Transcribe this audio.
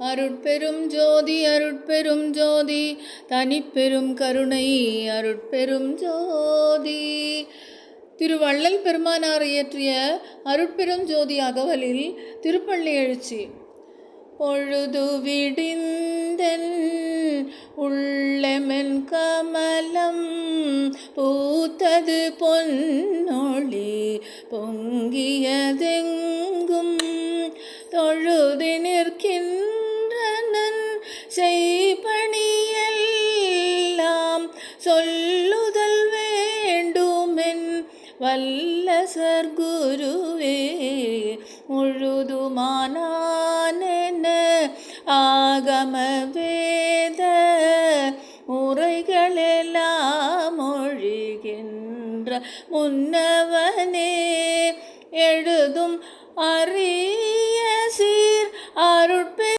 அருட்பெரும் ஜோதி அருட்பெரும் ஜோதி தனிப்பெரும் கருணை அருட்பெரும் ஜோதி. திருவள்ளல் பெருமானார் இயற்றிய அருட்பெரும் ஜோதி அகவலில் திருப்பள்ளி எழுச்சி. பொழுது விடிந்தன் உள்ளமென் கமலம் பூத்தது பொன்னொழி பொங்கியதெங்க சொல்லுதல் வேண்டுமென் வல்ல சர்க்குருவே முழுதுமானானென ஆகம வேத முறைகளெல்லாம் மொழிகின்ற முன்னவனே எழுதும் அரிய சீர் அருட்பெ